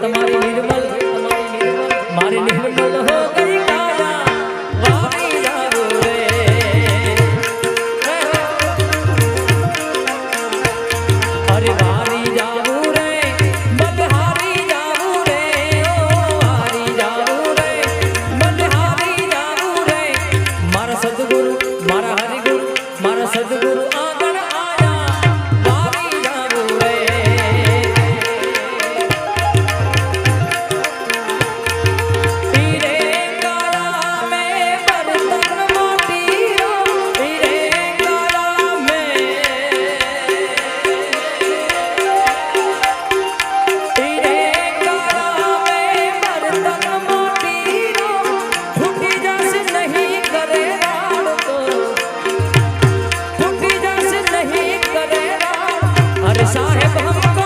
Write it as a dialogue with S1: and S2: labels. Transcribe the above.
S1: તમારી સાહેબ